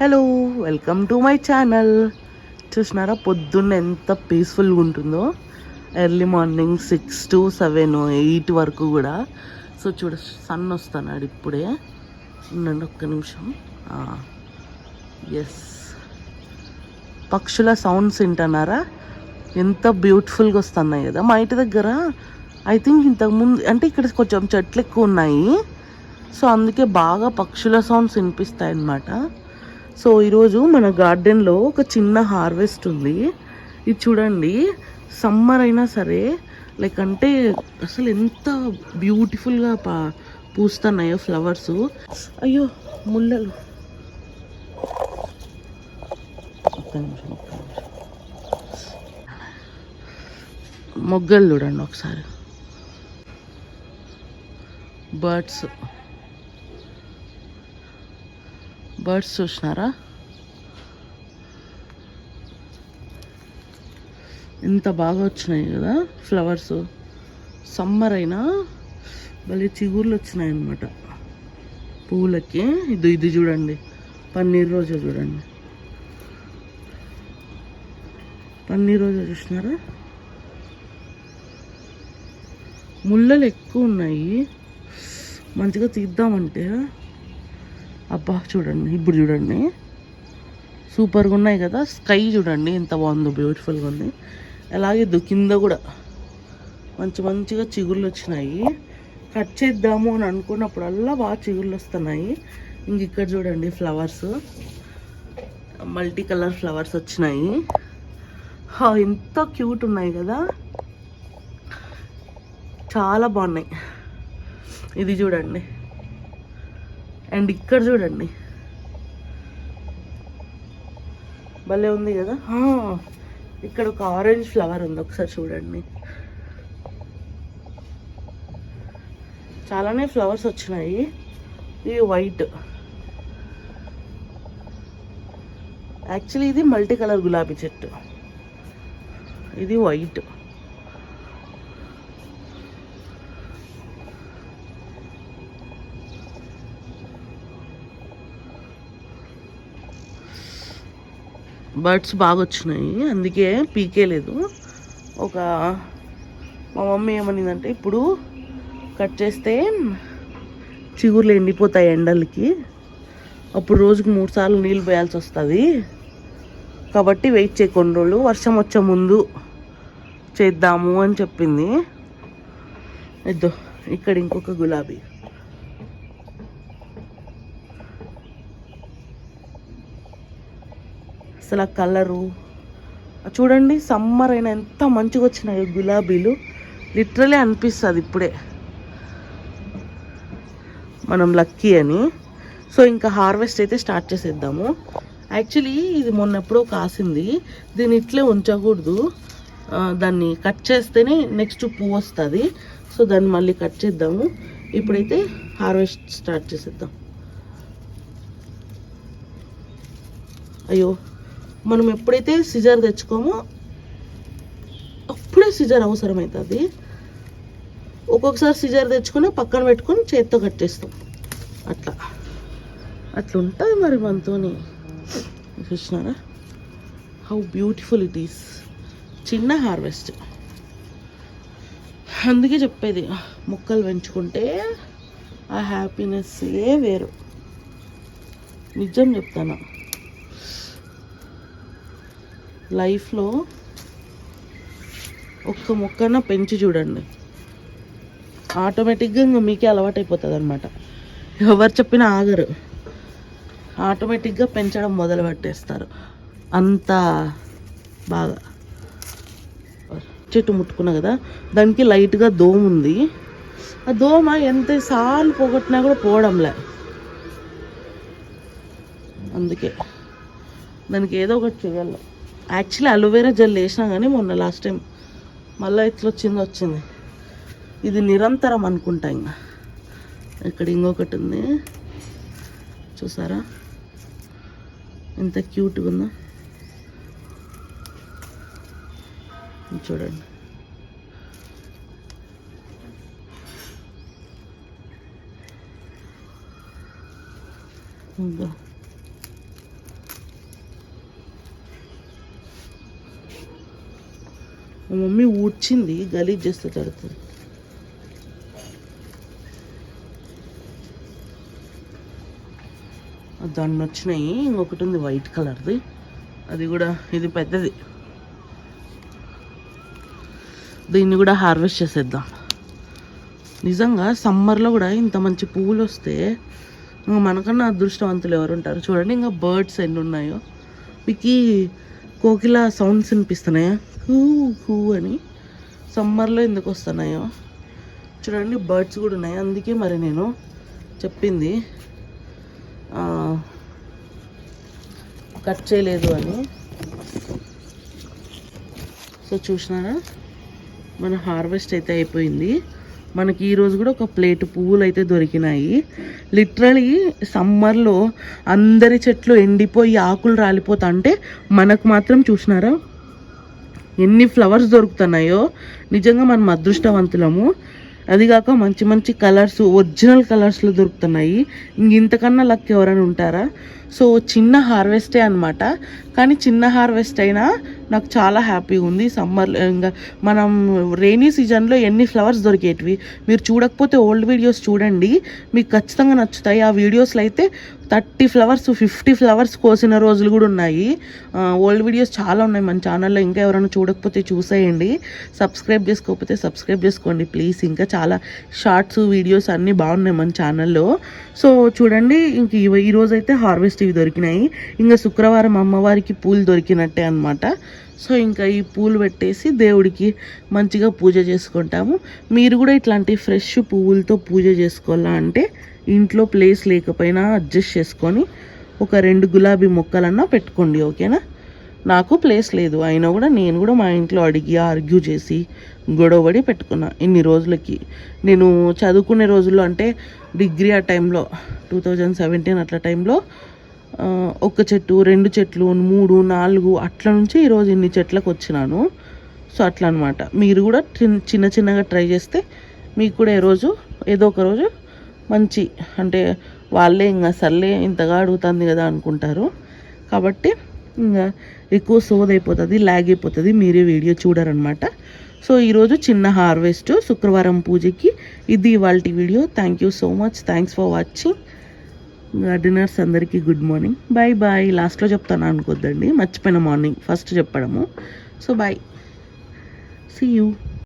Hello welcome to my channel. చూసినారా పొద్దున్న ఎంత పీస్ఫుల్గా ఉంటుందో. Early morning six to seven eight వరకు కూడా. సో చూడ సన్ వస్తున్నాడు ఇప్పుడే. ఉండండి ఒక్క నిమిషం. ఎస్ పక్షుల సౌండ్స్ వింటున్నారా? ఎంత బ్యూటిఫుల్గా వస్తున్నాయి కదా. మా ఇంటి దగ్గర ఐ థింక్ ఇంతకుముందు అంటే ఇక్కడ కొంచెం చెట్లు ఎక్కువ ఉన్నాయి. సో అందుకే బాగా పక్షుల సౌండ్స్ వినిపిస్తాయి అన్నమాట సో ఈరోజు మన గార్డెన్లో ఒక చిన్న హార్వెస్ట్ ఉంది. ఇది చూడండి సమ్మర్ అయినా సరే లైక్ అంటే అసలు ఎంత బ్యూటిఫుల్గా పా పూస్తున్నాయో ఫ్లవర్స్. అయ్యో ముళ్ళలు. మొగ్గలు చూడండి ఒకసారి. బర్డ్స్. బర్డ్స్ చూసినారా? ఎంత బాగా వచ్చినాయి కదా ఫ్లవర్స్. సమ్మర్ అయినా భలే చిగుర్లు వచ్చినాయి అన్నమాట. పువ్వులకి ఇది ఇది చూడండి. పన్నీర్ రోజా చూడండి. పన్నీర్ రోజా చూసినారా? ముళ్ళలు ఎక్కువ ఉన్నాయి. మంచిగా తీద్దామంటే అబ్బా చూడండి ఇప్పుడు చూడండి. సూపర్గా ఉన్నాయి కదా స్కై చూడండి ఎంత బాగుందో బ్యూటిఫుల్గా ఉంది. అలాగే దు- కింద కూడా మంచి మంచిగా చిగుర్లు వచ్చినాయి. కట్ చేద్దాము అని అనుకున్నప్పుడల్లా బాగా చిగుర్లు వస్తున్నాయి. ఇంక ఇక్కడ చూడండి ఫ్లవర్స్ మల్టీ కలర్ ఫ్లవర్స్ వచ్చినాయి ఎంత క్యూట్ ఉన్నాయి కదా. చాలా బాగున్నాయి. ఇది చూడండి. అండ్ ఇక్కడ చూడండి. భలే ఉంది కదా? ఇక్కడ ఒక ఆరెంజ్ ఫ్లవర్ ఉంది ఒకసారి చూడండి. చాలానే ఫ్లవర్స్ వచ్చినాయి. ఇవి వైట్. యాక్చువల్లీ ఇది మల్టీ కలర్ గులాబీ చెట్టు. ఇది వైట్. బర్డ్స్ బాగా వచ్చినాయి అందుకే పీకేలేదు ఒక మా మమ్మీ ఏమనిందంటే ఇప్పుడు కట్ చేస్తే చిగుర్లు ఎండిపోతాయి ఎండలకి. అప్పుడు రోజుకు మూడు సార్లు నీళ్ళు పోయాల్సి వస్తుంది. కాబట్టి వెయిట్ చేయ కొన్ని రోజులు వర్షం వచ్చే ముందు చేద్దాము అని చెప్పింది. ఇద్దో ఇక్కడ ఇంకొక గులాబీ. అసలు ఆ కలరు. చూడండి సమ్మర్ అయినా ఎంత మంచిగా వచ్చినాయి గులాబీలు. లిటరలీ అనిపిస్తుంది ఇప్పుడే. మనం లక్కీ అని. సో ఇంకా హార్వెస్ట్ అయితే స్టార్ట్ చేసేద్దాము. యాక్చువల్లీ ఇది మొన్న ఎప్పుడో కాసింది. దీన్ని ఇట్లే ఉంచకూడదు. దాన్ని కట్ చేస్తేనే నెక్స్ట్ పువ్వు వస్తుంది. సో దాన్ని మళ్ళీ కట్ చేద్దాము. ఇప్పుడైతే హార్వెస్ట్ స్టార్ట్ చేసేద్దాం. అయ్యో. మనం ఎప్పుడైతే సిజర్ తెచ్చుకోమో అప్పుడే సిజర్ అవసరమవుతుంది ఒక్కొక్కసారి సిజర్ తెచ్చుకొని పక్కన పెట్టుకొని చేత్తో కట్ చేస్తాం. అట్లా. అట్లా ఉంటుంది మరి మనతోని. చూసినారా? హౌ బ్యూటిఫుల్ ఇట్ ఈస్ చిన్న హార్వెస్ట్. అందుకే చెప్పేది మొక్కలు పెంచుకుంటే ఆ హ్యాపీనెస్ ఏ వేరు. నిజం చెప్తాను. లైఫ్లో ఒక్క మొక్కన పెంచి చూడండి. ఆటోమేటిక్గా ఇంకా మీకే అలవాటు అయిపోతుంది అనమాట ఎవరు చెప్పినా ఆగరు. ఆటోమేటిక్గా పెంచడం మొదలు పెట్టేస్తారు. అంత బాగా. చెట్టు ముట్టుకున్నా కదా దానికి లైట్గా దోమ ఉంది. ఆ దోమ ఎంతసార్లు పోగొట్టినా కూడా పోవడంలే. అందుకే. దానికి ఏదో ఒకటి చేయాలి యాక్చువల్లీ అలోవేరా జెల్ వేసినా కానీ మొన్న లాస్ట్ టైం మళ్ళీ ఇట్లా వచ్చింది వచ్చింది. ఇది నిరంతరం అనుకుంటా ఇంకా ఇక్కడ ఇంకొకటి ఉంది. చూసారా? ఎంత క్యూట్గా ఉందో. చూడండి. ఇంకా మా మమ్మీ ఊడ్చింది గలీజ్ చేస్తే తడుతుంది. దాన్ని వచ్చినాయి ఇంకొకటి ఉంది వైట్ కలర్ది. అది కూడా ఇది పెద్దది. దీన్ని కూడా హార్వెస్ట్ చేసేద్దాం. నిజంగా సమ్మర్లో కూడా ఇంత మంచి పువ్వులు వస్తే ఇంకా మనకన్నా అదృష్టవంతులు ఎవరు ఉంటారు? చూడండి ఇంకా బర్డ్స్ ఎన్ని ఉన్నాయో. మీకు కోకిల సౌండ్స్ వినిపిస్తున్నాయా? హూ హూ అని సమ్మర్లో ఎందుకు వస్తున్నాయో. చూడండి బర్డ్స్ కూడా ఉన్నాయి. అందుకే మరి నేను చెప్పింది. కట్ చేయలేదు అని. సో చూసినారా? మన హార్వెస్ట్ అయితే అయిపోయింది. మనకి ఈరోజు కూడా ఒక ప్లేట్ పువ్వులు అయితే దొరికినాయి. లిటరలీ సమ్మర్లో అందరి చెట్లు ఎండిపోయి ఆకులు రాలిపోతా అంటే మనకు మాత్రం చూసినారా? ఎన్ని ఫ్లవర్స్ దొరుకుతున్నాయో నిజంగా మనం అదృష్టవంతులము. అదిగాక మంచి మంచి కలర్స్ ఒరిజినల్ కలర్స్లో దొరుకుతున్నాయి. ఇంక ఇంతకన్నా లక్ ఎవరైనా ఉంటారా? సో చిన్న హార్వెస్టే అనమాట కానీ చిన్న హార్వెస్ట్ అయినా నాకు చాలా హ్యాపీగా ఉంది. సమ్మర్ ఇంకా మనం రెయినీ సీజన్లో ఎన్ని ఫ్లవర్స్ దొరికేటివి? మీరు చూడకపోతే ఓల్డ్ వీడియోస్ చూడండి. మీకు ఖచ్చితంగా నచ్చుతాయి. ఆ వీడియోస్లో అయితే థర్టీ ఫ్లవర్స్ ఫిఫ్టీ ఫ్లవర్స్ కోసిన రోజులు కూడా ఉన్నాయి. ఓల్డ్ వీడియోస్ చాలా ఉన్నాయి మన ఛానల్లో ఇంకా ఎవరైనా చూడకపోతే చూసేయండి. సబ్స్క్రైబ్ చేసుకోకపోతే సబ్స్క్రైబ్ చేసుకోండి. ప్లీజ్ ఇంకా చాలా షార్ట్స్ వీడియోస్ అన్నీ బాగున్నాయి మన ఛానల్లో సో చూడండి ఇంక ఈ రోజు అయితే హార్వెస్ట్ ఇవి దొరికినాయి. ఇంకా శుక్రవారం అమ్మవారికి పూలు దొరికినట్టే అనమాట సో ఇంకా ఈ పూలు పెట్టేసి దేవుడికి మంచిగా పూజ చేసుకుంటాము. మీరు కూడా ఇట్లాంటి ఫ్రెష్ పువ్వులతో పూజ చేసుకోవాలా అంటే ఇంట్లో ప్లేస్ లేకపోయినా అడ్జస్ట్ చేసుకొని ఒక రెండు గులాబీ మొక్కలన్నా పెట్టుకోండి ఓకేనా? నాకు ప్లేస్ లేదు. అయినా కూడా నేను కూడా మా ఇంట్లో అడిగి ఆర్గ్యూ చేసి గొడవబడి పెట్టుకున్నా ఇన్ని రోజులకి. నేను చదువుకునే రోజుల్లో అంటే డిగ్రీ ఆ టైంలో టూ థౌజండ్ సెవెంటీన్ అట్లా టైంలో ఒక చెట్టు రెండు చెట్లు మూడు నాలుగు అట్ల నుంచి ఈరోజు ఇన్ని చెట్లకు వచ్చినాను. సో అట్లా అనమాట మీరు కూడా చిన్న చిన్న చిన్నగా ట్రై చేస్తే మీకు కూడా ఈరోజు రోజు ఏదో ఒక రోజు మంచి అంటే వాళ్ళే ఇంకా సర్లే ఇంతగా అడుగుతుంది కదా అనుకుంటారు. కాబట్టి ఇంకా ఎక్కువ సోద్ అయిపోతుంది ల్యాగ్ అయిపోతుంది మీరే వీడియో చూడరనమాట. సో ఈరోజు చిన్న హార్వెస్ట్ శుక్రవారం పూజకి ఇది ఇవాళ video. Thank you so much thanks for watching gardeners అందరికీ గుడ్ మార్నింగ్ బాయ్ బాయ్ లాస్ట్లో చెప్తాను అనుకోద్దండి. మర్చిపోయిన మార్నింగ్ ఫస్ట్ చెప్పడము. So bye see you